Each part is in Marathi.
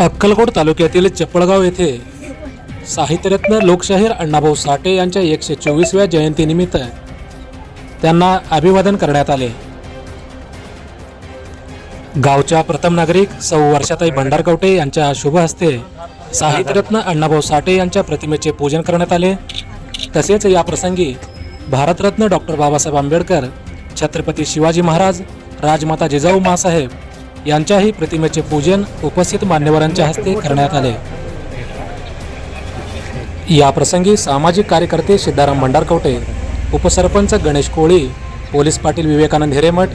अक्कलकोट तालुक्यातील चपळगाव येथे साहित्यरत्न लोकशाहीर अण्णाभाऊ साठे यांच्या एकशे चोवीसव्या जयंतीनिमित्त त्यांना अभिवादन करण्यात आले. गावच्या प्रथम नागरिक सौ वर्षाताई भंडारकवटे यांच्या शुभ हस्ते साहित्यरत्न अण्णाभाऊ साठे यांच्या प्रतिमेचे पूजन करण्यात आले. तसेच या प्रसंगी भारतरत्न डॉक्टर बाबासाहेब आंबेडकर छत्रपती शिवाजी महाराज राजमाता जिजाऊ मासाहेब यांच्याही प्रतिमेचे पूजन उपस्थित मान्यवरांच्या हस्ते करण्यात आले. या प्रसंगी सामाजिक कार्यकर्ते सिद्धाराम भंडारकवटे उपसरपंच गणेश कोळी पोलीस पाटील विवेकानंद हिरेमठ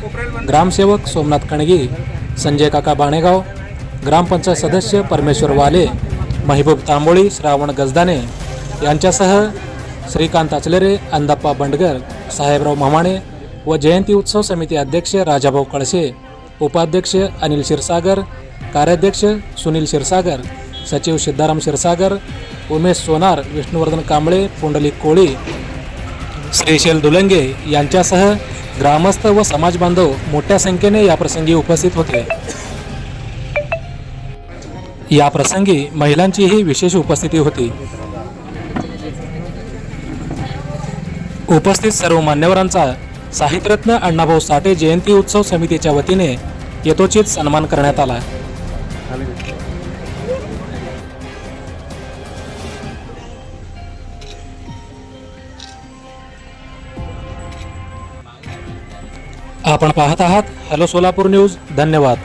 ग्रामसेवक सोमनाथ कणगी संजय काका बाणेगाव ग्रामपंचायत सदस्य परमेश्वर वाले महबूब तांबोळी श्रावण गजदाने यांच्यासह श्रीकांत अचलेरे अंदाप्पा बंडगर साहेबराव ममाणे व जयंती उत्सव समिती अध्यक्ष राजाभाऊ कळसे उपाध्यक्ष अनिल क्षीरसागर कार्याध्यक्ष सुनील क्षीरसागर सचिव सिद्धाराम क्षीरसागर उमेश सोनार विष्णुवर्धन कांबळे पुंडलिक कोळी श्रीशैल दुलंगे यांच्यासह ग्रामस्थ व समाज बांधव मोठ्या संख्येने या प्रसंगी उपस्थित होते. या प्रसंगी महिलांचीही विशेष उपस्थिती होती. उपस्थित सर्व मान्यवरांचा साहित्यरत्न अण्णाभाऊ साठे जयंती उत्सव समितीच्या वतीने यथोचित सन्मान करण्यात आला. आपण पाहत आहात हॅलो सोलापूर न्यूज धन्यवाद.